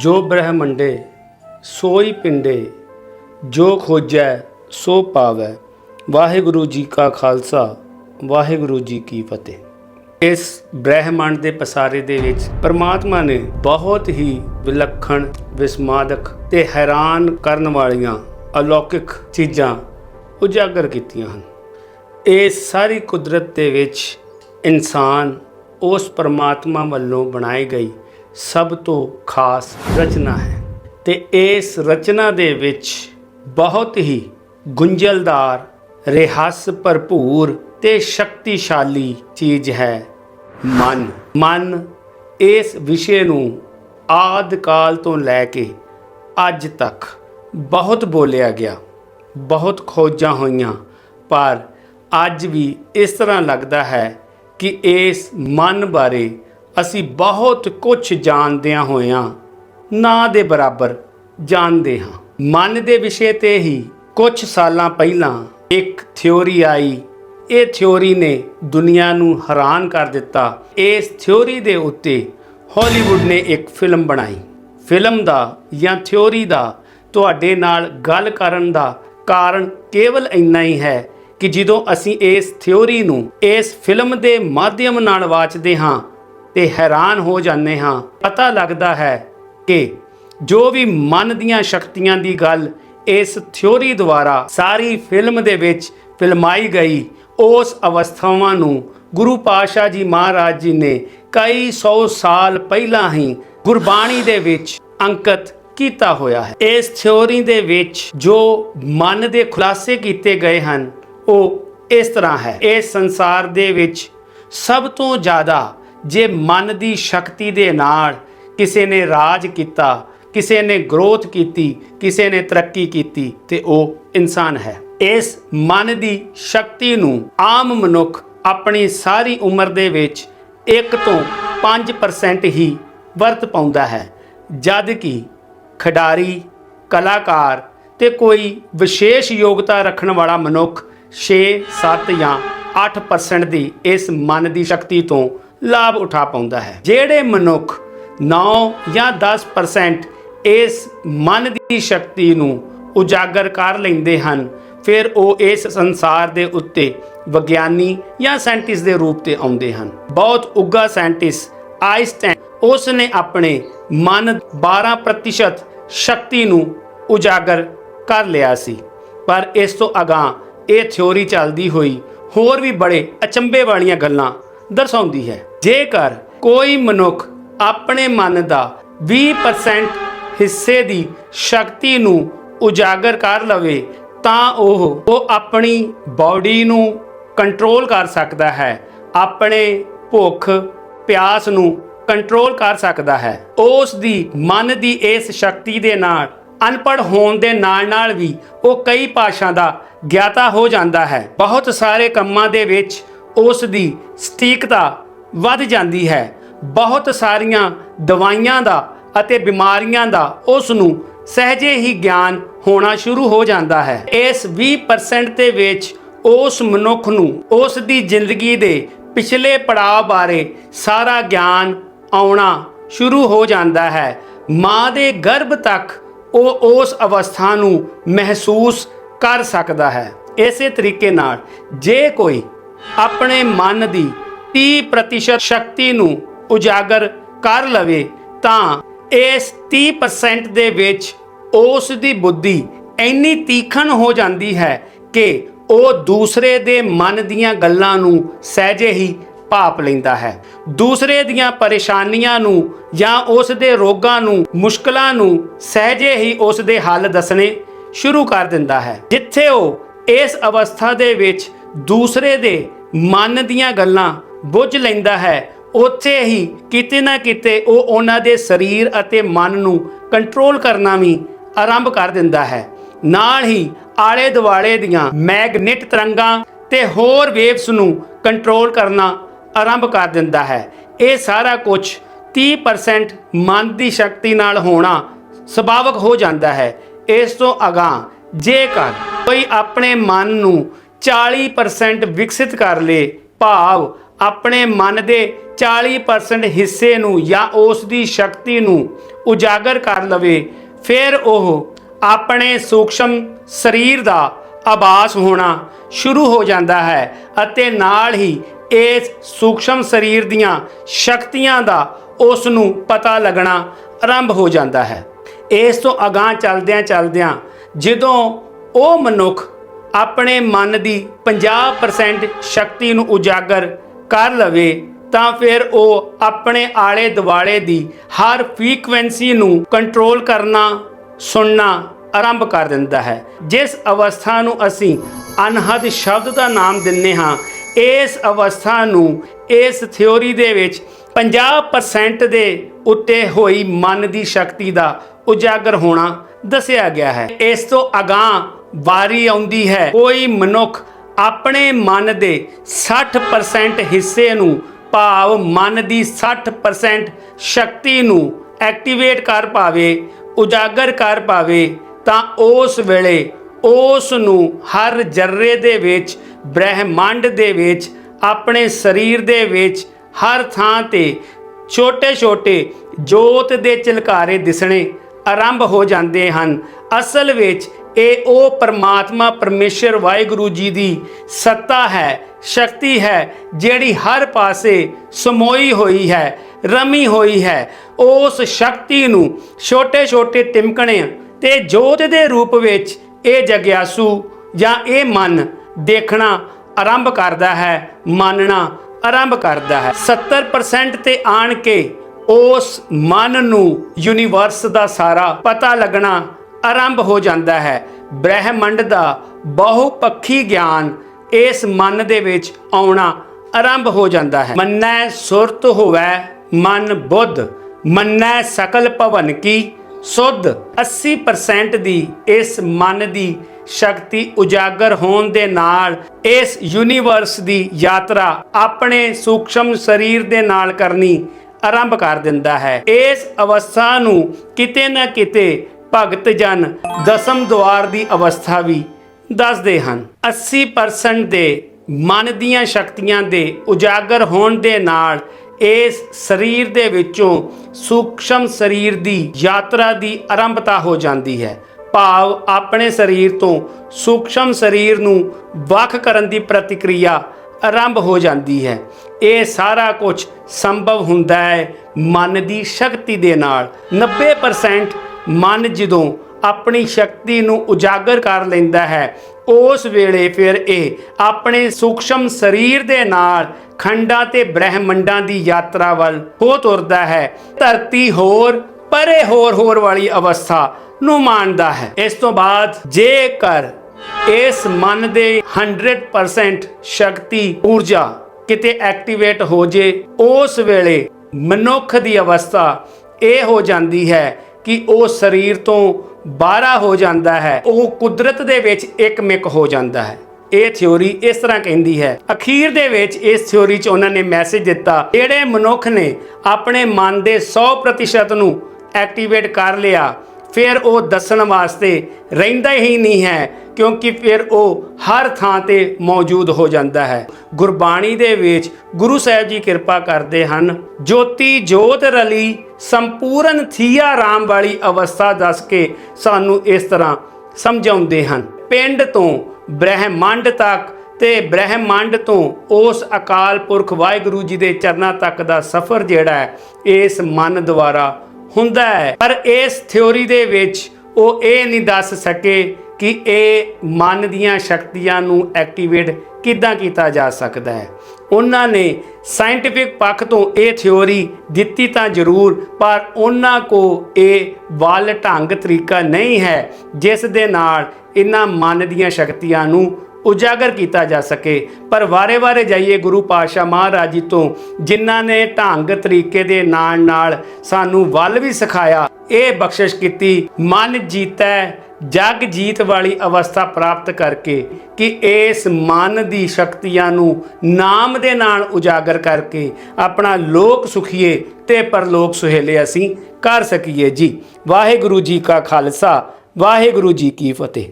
ਜੋ ਬ੍ਰਹਮੰਡੇ ਸੋਈ ਪਿੰਡੇ, ਜੋ ਖੋਜੈ ਸੋ ਪਾਵੈ। ਵਾਹਿਗੁਰੂ ਜੀ ਕਾ ਖਾਲਸਾ, ਵਾਹਿਗੁਰੂ ਜੀ ਕੀ ਫਤਿਹ। ਇਸ ਬ੍ਰਹਿਮੰਡ ਦੇ ਪਸਾਰੇ ਦੇ ਵਿੱਚ ਪ੍ਰਮਾਤਮਾ ਨੇ ਬਹੁਤ ਹੀ ਵਿਲੱਖਣ, ਵਿਸਮਾਦਕ ਤੇ ਹੈਰਾਨ ਕਰਨ ਵਾਲੀਆਂ ਅਲੌਕਿਕ ਚੀਜ਼ਾਂ ਉਜਾਗਰ ਕੀਤੀਆਂ ਹਨ। ਇਹ ਸਾਰੀ ਕੁਦਰਤ ਦੇ ਵਿੱਚ ਇਨਸਾਨ ਉਸ ਪਰਮਾਤਮਾ ਵੱਲੋਂ ਬਣਾਈ ਗਈ ਸਭ ਤੋਂ ਖਾਸ ਰਚਨਾ ਹੈ ਤੇ ਇਸ ਰਚਨਾ ਦੇ ਵਿੱਚ ਬਹੁਤ ਹੀ ਗੁੰਝਲਦਾਰ, ਰਹਿਸ ਭਰਪੂਰ ਤੇ ਸ਼ਕਤੀਸ਼ਾਲੀ ਚੀਜ਼ ਹੈ ਮਨ। ਮਨ ਇਸ ਵਿਸ਼ੇ ਨੂੰ ਆਦ ਕਾਲ ਤੋਂ ਲੈ ਕੇ ਅੱਜ ਤੱਕ ਬਹੁਤ ਬੋਲਿਆ ਗਿਆ, ਬਹੁਤ ਖੋਜਾਂ ਹੋਈਆਂ, ਪਰ ਅੱਜ ਵੀ ਇਸ ਤਰ੍ਹਾਂ ਲੱਗਦਾ ਹੈ ਕਿ ਇਸ ਮਨ ਬਾਰੇ ਅਸੀਂ ਬਹੁਤ ਕੁਝ ਜਾਣਦਿਆਂ ਹੋਇਆਂ ਨਾ ਦੇ ਬਰਾਬਰ ਜਾਣਦੇ ਹਾਂ। ਮਨ ਦੇ ਵਿਸ਼ੇ ਤੇ ਹੀ ਕੁਝ ਸਾਲਾਂ ਪਹਿਲਾਂ ਇੱਕ ਥਿਉਰੀ ਆਈ। ਇਹ ਥਿਉਰੀ ਨੇ ਦੁਨੀਆ ਨੂੰ ਹੈਰਾਨ ਕਰ ਦਿੱਤਾ। ਇਸ ਥਿਉਰੀ ਦੇ ਉੱਤੇ ਹਾਲੀਵੁੱਡ ਨੇ ਇੱਕ ਫਿਲਮ ਬਣਾਈ। ਫਿਲਮ ਦਾ ਜਾਂ ਥਿਉਰੀ ਦਾ ਤੁਹਾਡੇ ਨਾਲ ਗੱਲ ਕਰਨ ਦਾ ਕਾਰਨ ਕੇਵਲ ਇੰਨਾ ਹੀ ਹੈ ਕਿ ਜਦੋਂ ਅਸੀਂ ਇਸ ਥਿਉਰੀ ਨੂੰ ਇਸ ਫਿਲਮ ਦੇ ਮਾਧਿਅਮ ਨਾਲ ਵਾਚਦੇ ਹਾਂ ਤੇ ਹੈਰਾਨ ਹੋ ਜਾਂਦੇ ਹਾਂ। ਪਤਾ ਲੱਗਦਾ ਹੈ ਕਿ ਜੋ ਵੀ ਮਨ ਦੀਆਂ ਸ਼ਕਤੀਆਂ ਦੀ ਗੱਲ ਇਸ ਥਿਉਰੀ ਦੁਆਰਾ ਸਾਰੀ ਫਿਲਮ ਦੇ ਵਿੱਚ ਫਿਲਮਾਈ ਗਈ, ਉਸ ਅਵਸਥਾਵਾਂ ਨੂੰ ਗੁਰੂ ਪਾਤਸ਼ਾਹ ਜੀ ਮਹਾਰਾਜ ਜੀ ਨੇ ਕਈ ਸੌ ਸਾਲ ਪਹਿਲਾਂ ਹੀ ਗੁਰਬਾਣੀ ਦੇ ਵਿੱਚ ਅੰਕਿਤ ਕੀਤਾ ਹੋਇਆ ਹੈ। ਇਸ ਥਿਉਰੀ ਦੇ ਵਿੱਚ ਜੋ ਮਨ ਦੇ ਖੁਲਾਸੇ ਕੀਤੇ ਗਏ ਹਨ, ਉਹ ਇਸ ਤਰ੍ਹਾਂ ਹੈ। ਇਸ ਸੰਸਾਰ ਦੇ ਵਿੱਚ ਸਭ ਤੋਂ ਜ਼ਿਆਦਾ ਜੇ ਮਨ ਦੀ ਸ਼ਕਤੀ ਦੇ ਨਾਲ ਕਿਸੇ ਨੇ ਰਾਜ ਕੀਤਾ, ਕਿਸੇ ਨੇ ਗਰੋਥ ਕੀਤੀ, ਕਿਸੇ ਨੇ ਤਰੱਕੀ ਕੀਤੀ, ਤੇ ਉਹ ਇਨਸਾਨ ਹੈ। ਇਸ ਮਨ ਦੀ ਸ਼ਕਤੀ ਨੂੰ ਆਮ ਮਨੁੱਖ ਆਪਣੀ ਸਾਰੀ ਉਮਰ ਦੇ ਵਿੱਚ 1 ਤੋਂ 5% ਹੀ ਵਰਤ ਪਾਉਂਦਾ ਹੈ। ਜਦ ਕਿ ਖਿਡਾਰੀ, ਕਲਾਕਾਰ ਤੇ ਕੋਈ ਵਿਸ਼ੇਸ਼ ਯੋਗਤਾ ਰੱਖਣ ਵਾਲਾ ਮਨੁੱਖ 6 7 ਜਾਂ 8% ਦੀ ਇਸ ਮਨ ਦੀ ਸ਼ਕਤੀ ਤੋਂ ਲਾਭ ਉਠਾ ਪਾਉਂਦਾ ਹੈ। ਜਿਹੜੇ ਮਨੁੱਖ 9 ਜਾਂ 10% ਇਸ ਮਨ ਦੀ ਸ਼ਕਤੀ ਨੂੰ ਉਜਾਗਰ ਕਰ ਲੈਂਦੇ ਹਨ, ਫਿਰ ਉਹ ਇਸ ਸੰਸਾਰ ਦੇ ਉੱਤੇ ਵਿਗਿਆਨੀ ਜਾਂ ਸਾਇੰਟਿਸਟ ਦੇ ਰੂਪ ਤੇ ਆਉਂਦੇ ਹਨ। ਬਹੁਤ ਉੱਗਾ ਸਾਇੰਟਿਸਟ ਆਇਨਸਟਾਈਨ ਉਸ ਨੇ ਆਪਣੇ ਮਨ 12% ਸ਼ਕਤੀ ਨੂੰ ਉਜਾਗਰ ਕਰ ਲਿਆ ਸੀ। ਪਰ ਇਸ ਤੋਂ ਅਗਾਂ ਇਹ ਥਿਉਰੀ ਚੱਲਦੀ ਹੋਈ ਹੋਰ ਵੀ ਬੜੇ ਅਚੰਭੇ ਵਾਲੀਆਂ ਗੱਲਾਂ ਦਰਸਾਉਂਦੀ ਹੈ। ਜੇਕਰ ਕੋਈ ਮਨੁੱਖ ਆਪਣੇ ਮਨ ਦਾ 20% ਹਿੱਸੇ ਦੀ ਸ਼ਕਤੀ ਨੂੰ ਉਜਾਗਰ ਕਰ ਲਵੇ, ਤਾਂ ਉਹ ਉਹ ਆਪਣੀ ਬਾਡੀ ਨੂੰ ਕੰਟਰੋਲ ਕਰ ਸਕਦਾ ਹੈ। ਆਪਣੇ ਭੁੱਖ, ਪਿਆਸ ਨੂੰ ਕੰਟਰੋਲ ਕਰ ਸਕਦਾ ਹੈ। ਉਸ ਦੀ ਮਨ ਦੀ ਇਸ ਸ਼ਕਤੀ ਦੇ ਨਾਲ, ਅਨਪੜ੍ਹ ਹੋਣ ਦੇ ਨਾਲ ਨਾਲ ਵੀ ਉਹ ਕਈ ਭਾਸ਼ਾ ਦਾ ਗਿਆਤਾ ਹੋ ਜਾਂਦਾ ਹੈ। ਬਹੁਤ ਸਾਰੇ ਕੰਮਾਂ ਦੇ ਵਿੱਚ ਉਸ ਦੀ ਸਟੀਕਤਾ ਵੱਧ ਜਾਂਦੀ ਹੈ। ਬਹੁਤ ਸਾਰੀਆਂ ਦਵਾਈਆਂ ਦਾ ਅਤੇ ਬਿਮਾਰੀਆਂ ਦਾ ਉਸ ਨੂੰ ਸਹਜੇ ਹੀ ਗਿਆਨ ਹੋਣਾ ਸ਼ੁਰੂ ਹੋ ਜਾਂਦਾ ਹੈ। ਇਸ 20% ਦੇ ਵਿੱਚ ਉਸ ਮਨੁੱਖ ਨੂੰ ਉਸ ਦੀ ਜ਼ਿੰਦਗੀ ਦੇ ਪਿਛਲੇ ਪੜਾਅ ਬਾਰੇ ਸਾਰਾ ਗਿਆਨ ਆਉਣਾ ਸ਼ੁਰੂ ਹੋ ਜਾਂਦਾ ਹੈ। ਮਾਂ ਦੇ ਗਰਭ ਤੱਕ ਉਹ ਉਸ ਅਵਸਥਾ ਨੂੰ ਮਹਿਸੂਸ ਕਰ ਸਕਦਾ ਹੈ। ਇਸੇ ਤਰੀਕੇ ਨਾਲ ਜੇ ਕੋਈ ਆਪਣੇ ਮਨ ਦੀ 30% ਸ਼ਕਤੀ ਨੂੰ ਉਜਾਗਰ ਕਰ ਲਵੇ, ਤਾਂ ਇਸ 30% ਦੇ ਵਿੱਚ ਉਸ ਦੀ ਬੁੱਧੀ ਇੰਨੀ ਤੀਖਣ ਹੋ ਜਾਂਦੀ ਹੈ ਕਿ ਉਹ ਦੂਸਰੇ ਦੇ ਮਨ ਦੀਆਂ ਗੱਲਾਂ ਨੂੰ ਸਹਿਜੇ ਹੀ ਭਾਪ ਲੈਂਦਾ ਹੈ। ਦੂਸਰੇ ਦੀਆਂ ਪਰੇਸ਼ਾਨੀਆਂ ਨੂੰ ਜਾਂ ਉਸ ਦੇ ਰੋਗਾਂ ਨੂੰ, ਮੁਸ਼ਕਲਾਂ ਨੂੰ ਸਹਿਜੇ ਹੀ ਉਸ ਦੇ ਹੱਲ ਦੱਸਣੇ ਸ਼ੁਰੂ ਕਰ ਦਿੰਦਾ ਹੈ। ਜਿੱਥੇ ਉਹ ਇਸ ਅਵਸਥਾ ਦੇ ਵਿੱਚ ਦੂਸਰੇ ਦੇ ਮਨ ਦੀਆਂ ਗੱਲਾਂ ਬੁੱਝ ਲੈਂਦਾ ਹੈ। ਉੱਥੇ ਹੀ ਕਿਤੇ ਨਾ ਕਿਤੇ ਉਹ ਉਹਨਾਂ ਦੇ ਸਰੀਰ ਅਤੇ ਮਨ ਨੂੰ ਕੰਟਰੋਲ ਕਰਨਾ ਵੀ ਆਰੰਭ ਕਰ ਦਿੰਦਾ ਹੈ। ਨਾਲ ਹੀ ਆਲੇ ਦੁਆਲੇ ਦੀਆਂ ਮੈਗਨੇਟ ਤਰੰਗਾਂ ਤੇ ਹੋਰ ਵੇਵਸ ਨੂੰ ਕੰਟਰੋਲ ਕਰਨਾ ਆਰੰਭ ਕਰ ਦਿੰਦਾ ਹੈ। ਇਹ ਸਾਰਾ ਕੁਝ 30% ਮਨ ਦੀ ਸ਼ਕਤੀ ਨਾਲ ਹੋਣਾ ਸੁਭਾਵਕ ਹੋ ਜਾਂਦਾ ਹੈ। ਇਸ ਤੋਂ ਅਗਾਂ ਜੇਕਰ ਕੋਈ ਆਪਣੇ ਮਨ ਨੂੰ 40% ਵਿਕਸਿਤ ਕਰ ਲੇ ਭਾਵ ਆਪਣੇ ਮਨ ਦੇ 40% ਹਿੱਸੇ ਨੂੰ ਜਾਂ ਉਸ ਦੀ ਸ਼ਕਤੀ ਨੂੰ ਉਜਾਗਰ ਕਰ ਲਵੇ, ਫਿਰ ਉਹ ਆਪਣੇ ਸੂਖਸ਼ਮ ਸਰੀਰ ਦਾ ਆਭਾਸ ਹੋਣਾ ਸ਼ੁਰੂ ਹੋ ਜਾਂਦਾ ਹੈ ਅਤੇ ਨਾਲ ਹੀ ਇਸ ਸੂਖਸ਼ਮ ਸਰੀਰ ਦੀਆਂ ਸ਼ਕਤੀਆਂ ਦਾ ਉਸ ਨੂੰ ਪਤਾ ਲੱਗਣਾ ਆਰੰਭ ਹੋ ਜਾਂਦਾ ਹੈ। ਇਸ ਤੋਂ ਅਗਾਹ ਚਲਦਿਆਂ ਚੱਲਦਿਆਂ ਜਦੋਂ ਉਹ ਮਨੁੱਖ ਆਪਣੇ ਮਨ ਦੀ 50% ਸ਼ਕਤੀ ਨੂੰ ਉਜਾਗਰ ਕਰ ਲਵੇ, ਤਾਂ ਫਿਰ ਉਹ ਆਪਣੇ ਆਲੇ ਦੁਆਲੇ ਦੀ ਹਰ ਫ੍ਰੀਕਵੈਂਸੀ ਨੂੰ ਕੰਟਰੋਲ ਕਰਨਾ, ਸੁਣਨਾ ਆਰੰਭ ਕਰ ਦਿੰਦਾ ਹੈ। ਜਿਸ ਅਵਸਥਾ ਨੂੰ ਅਸੀਂ ਅਨਹਦ ਸ਼ਬਦ ਦਾ ਨਾਮ ਦਿੰਨੇ ਹਾਂ, ਇਸ ਅਵਸਥਾ ਨੂੰ ਇਸ ਥਿਉਰੀ ਦੇ ਵਿੱਚ 50% ਦੇ ਉੱਤੇ ਹੋਈ ਮਨ ਦੀ ਸ਼ਕਤੀ ਦਾ ਉਜਾਗਰ ਹੋਣਾ ਦੱਸਿਆ ਗਿਆ ਹੈ। ਇਸ ਤੋਂ ਅਗਾਹ ਵਾਰੀ ਆਉਂਦੀ ਹੈ। ਕੋਈ ਮਨੁੱਖ ਆਪਣੇ ਮਨ ਦੇ 60% ਹਿੱਸੇ ਨੂੰ ਭਾਵ ਮਨ ਦੀ 60% ਸ਼ਕਤੀ ਨੂੰ ਐਕਟੀਵੇਟ ਕਰ ਪਾਵੇ, ਉਜਾਗਰ ਕਰ ਪਾਵੇ, ਤਾਂ ਉਸ ਵੇਲੇ ਉਸ ਨੂੰ ਹਰ ਜਰਰੇ ਦੇ ਵਿੱਚ, ਬ੍ਰਹਿਮੰਡ ਦੇ ਵਿੱਚ, ਆਪਣੇ ਸਰੀਰ ਦੇ ਵਿੱਚ, ਹਰ ਥਾਂ ਤੇ ਛੋਟੇ-ਛੋਟੇ ਜੋਤ ਦੇ ਚਿਲਕਾਰੇ ਦਿਸਣੇ ਆਰੰਭ ਹੋ ਜਾਂਦੇ ਹਨ। ਅਸਲ ਵਿੱਚ ਇਹ ਉਹ ਪਰਮਾਤਮਾ ਪਰਮੇਸ਼ਰ ਵਾਹਿਗੁਰੂ ਜੀ ਦੀ ਸੱਤਾ ਹੈ, ਸ਼ਕਤੀ ਹੈ, ਜਿਹੜੀ ਹਰ ਪਾਸੇ ਸਮੋਈ ਹੋਈ ਹੈ, ਰਮੀ ਹੋਈ ਹੈ। ਉਸ ਸ਼ਕਤੀ ਨੂੰ ਛੋਟੇ-ਛੋਟੇ ਤਿਮਕਣੇ ਤੇ ਜੋਤ ਦੇ ਰੂਪ ਵਿੱਚ ਇਹ ਜਗਿਆਸੂ ਜਾਂ ਇਹ ਮਨ ਦੇਖਣਾ ਆਰੰਭ ਕਰਦਾ ਹੈ, ਮੰਨਣਾ ਆਰੰਭ ਕਰਦਾ ਹੈ। 70% ਤੇ ਆਣ ਕੇ ਉਸ ਮਨ ਨੂੰ ਯੂਨੀਵਰਸ ਦਾ ਸਾਰਾ ਪਤਾ ਲੱਗਣਾ ਆਰੰਭ ਹੋ ਜਾਂਦਾ ਹੈ। ਬ੍ਰਹਿਮੰਡ ਦਾ ਬਹੁਪੱਖੀ ਗਿਆਨ ਇਸ ਮਨ ਦੇ ਵਿੱਚ ਆਉਣਾ ਆਰੰਭ ਹੋ ਜਾਂਦਾ ਹੈ। ਮੰਨੈ ਸੁਰਤ ਹੋਵੈ ਮਨ ਬੁੱਧ, ਮੰਨੈ ਸਕਲ ਭਵਨ ਕੀ ਸੁੱਧ। 80% ਦੀ ਇਸ ਮਨ ਦੀ ਸ਼ਕਤੀ ਉਜਾਗਰ ਹੋਣ ਦੇ ਨਾਲ ਇਸ ਯੂਨੀਵਰਸ ਦੀ ਯਾਤਰਾ ਆਪਣੇ ਸੂਖਸ਼ਮ ਸਰੀਰ ਦੇ ਨਾਲ ਕਰਨੀ ਆਰੰਭ ਕਰ ਦਿੰਦਾ ਹੈ। ਇਸ ਅਵਸਥਾ ਨੂੰ ਕਿਤੇ ਨਾ ਕਿਤੇ ਭਗਤ ਜਨ ਦਸਮ ਦੁਆਰ ਦੀ ਅਵਸਥਾ ਵੀ ਦੱਸਦੇ ਹਨ। 80% ਦੇ ਮਨ ਦੀਆਂ ਸ਼ਕਤੀਆਂ ਦੇ ਉਜਾਗਰ ਹੋਣ ਦੇ ਨਾਲ ਇਸ ਸਰੀਰ ਦੇ ਵਿੱਚੋਂ ਸੂਖਸ਼ਮ ਸਰੀਰ ਦੀ ਯਾਤਰਾ ਦੀ ਆਰੰਭਤਾ ਹੋ ਜਾਂਦੀ ਹੈ। ਭਾਵ ਆਪਣੇ ਸਰੀਰ ਤੋਂ ਸੂਖਸ਼ਮ ਸਰੀਰ ਨੂੰ ਵੱਖ ਕਰਨ ਦੀ ਪ੍ਰਤੀਕਿਰਿਆ ਆਰੰਭ ਹੋ ਜਾਂਦੀ ਹੈ। ਇਹ ਸਾਰਾ ਕੁਝ ਸੰਭਵ ਹੁੰਦਾ ਹੈ ਮਨ ਦੀ ਸ਼ਕਤੀ ਦੇ ਨਾਲ। 90% ਮਨ ਜਦੋਂ ਆਪਣੀ ਸ਼ਕਤੀ ਨੂੰ ਉਜਾਗਰ ਕਰ ਲੈਂਦਾ ਹੈ, ਉਸ ਵੇਲੇ ਫਿਰ ਇਹ ਆਪਣੇ ਸੂਖਸ਼ਮ ਸਰੀਰ ਦੇ ਨਾਲ ਖੰਡਾਂ ਤੇ ਬ੍ਰਹਿਮੰਡਾਂ ਦੀ ਯਾਤਰਾ ਵੱਲ ਹੋ ਤੁਰਦਾ ਹੈ। ਧਰਤੀ ਹੋਰ, ਪਰੇ ਹੋਰ ਹੋਰ ਵਾਲੀ ਅਵਸਥਾ ਨੂੰ ਮਾਣਦਾ ਹੈ। ਇਸ ਤੋਂ ਬਾਅਦ ਜੇਕਰ ਇਸ ਮਨ ਦੇ 100% ਸ਼ਕਤੀ ਊਰਜਾ ਕਿਤੇ ਐਕਟੀਵੇਟ ਹੋ ਜੇ, ਉਸ ਵੇਲੇ ਮਨੁੱਖ ਦੀ ਅਵਸਥਾ ਇਹ ਹੋ ਜਾਂਦੀ ਹੈ ਕਿ ਉਹ ਸਰੀਰ ਤੋਂ ਬਾਹਰਾ ਹੋ ਜਾਂਦਾ ਹੈ, ਉਹ ਕੁਦਰਤ ਦੇ ਵਿੱਚ ਇੱਕ ਮਿਕ ਹੋ ਜਾਂਦਾ ਹੈ। ਇਹ ਥਿਉਰੀ ਇਸ ਤਰ੍ਹਾਂ ਕਹਿੰਦੀ ਹੈ, ਅਖੀਰ ਦੇ ਵਿੱਚ ਇਸ ਥਿਉਰੀ 'ਚ ਉਹਨਾਂ ਨੇ ਮੈਸੇਜ ਦਿੱਤਾ, ਜਿਹੜੇ ਮਨੁੱਖ ਨੇ ਆਪਣੇ ਮਨ ਦੇ 100% ਨੂੰ ਐਕਟੀਵੇਟ ਕਰ ਲਿਆ, ਫਿਰ ਉਹ ਦੱਸਣ ਵਾਸਤੇ ਰਹਿੰਦਾ ਹੀ ਨਹੀਂ ਹੈ, ਕਿਉਂਕਿ ਫਿਰ ਉਹ ਹਰ ਥਾਂ ਤੇ ਮੌਜੂਦ ਹੋ ਜਾਂਦਾ ਹੈ। ਗੁਰਬਾਣੀ ਦੇ ਵਿੱਚ ਗੁਰੂ ਸਾਹਿਬ ਜੀ ਕਿਰਪਾ ਕਰਦੇ ਹਨ, ਜੋਤੀ ਜੋਤ ਰਲੀ ਸੰਪੂਰਨ ਥੀਆ ਰਾਮ ਵਾਲੀ ਅਵਸਥਾ ਦੱਸ ਕੇ ਸਾਨੂੰ ਇਸ ਤਰ੍ਹਾਂ ਸਮਝਾਉਂਦੇ ਹਨ। ਪਿੰਡ ਤੋਂ ਬ੍ਰਹਿਮੰਡ ਤੱਕ ਤੇ ਬ੍ਰਹਿਮੰਡ ਤੋਂ ਉਸ ਅਕਾਲ ਪੁਰਖ ਵਾਹਿਗੁਰੂ ਜੀ ਦੇ ਚਰਨਾਂ ਤੱਕ ਦਾ ਸਫ਼ਰ ਜਿਹੜਾ ਹੈ, ਇਸ ਮਨ ਦੁਆਰਾ ਹੁੰਦਾ ਹੈ। ਪਰ ਇਸ ਥਿਉਰੀ ਦੇ ਵਿੱਚ ਉਹ ਇਹ ਨਹੀਂ ਦੱਸ ਸਕੇ ਕਿ ਇਹ ਮਨ ਦੀਆਂ ਸ਼ਕਤੀਆਂ ਨੂੰ ਐਕਟੀਵੇਟ ਕਿੱਦਾਂ ਕੀਤਾ ਜਾ ਸਕਦਾ ਹੈ? ਉਹਨਾਂ ਨੇ ਸਾਇੰਟਿਫਿਕ ਪੱਖ ਤੋਂ ਇਹ ਥਿਉਰੀ ਦਿੱਤੀ ਤਾਂ ਜ਼ਰੂਰ, ਪਰ ਉਹਨਾਂ ਕੋ ਇਹ ਵੱਲ ਢੰਗ ਤਰੀਕਾ ਨਹੀਂ ਹੈ ਜਿਸ ਦੇ ਨਾਲ ਇਹਨਾਂ ਮਨ ਦੀਆਂ ਸ਼ਕਤੀਆਂ ਨੂੰ ਉਜਾਗਰ ਕੀਤਾ ਜਾ ਸਕੇ। ਪਰ ਵਾਰੇ-ਵਾਰੇ ਜਾਈਏ ਗੁਰੂ ਪਾਤਸ਼ਾਹ ਮਹਾਰਾਜ ਜੀ ਤੋਂ, ਜਿਨ੍ਹਾਂ ਨੇ ਢੰਗ ਤਰੀਕੇ ਦੇ ਨਾਲ ਨਾਲ ਸਾਨੂੰ ਵੱਲ ਵੀ ਸਿਖਾਇਆ, ਇਹ ਬਖਸ਼ਿਸ਼ ਕੀਤੀ, ਮਨ ਜੀਤੈ ਜਗ ਜੀਤ ਵਾਲੀ ਅਵਸਥਾ ਪ੍ਰਾਪਤ ਕਰਕੇ ਕਿ ਇਸ ਮਨ ਦੀ ਸ਼ਕਤੀਆਂ ਨੂੰ ਨਾਮ ਦੇ ਨਾਲ ਉਜਾਗਰ ਕਰਕੇ ਆਪਣਾ ਲੋਕ ਸੁਖੀਏ ਤੇ ਪਰਲੋਕ ਸੁਹੇਲੇ ਅਸੀਂ ਕਰ ਸਕੀਏ ਜੀ। ਵਾਹਿਗੁਰੂ ਜੀ ਕਾ ਖਾਲਸਾ, ਵਾਹਿਗੁਰੂ ਜੀ ਕੀ ਫਤਿਹ।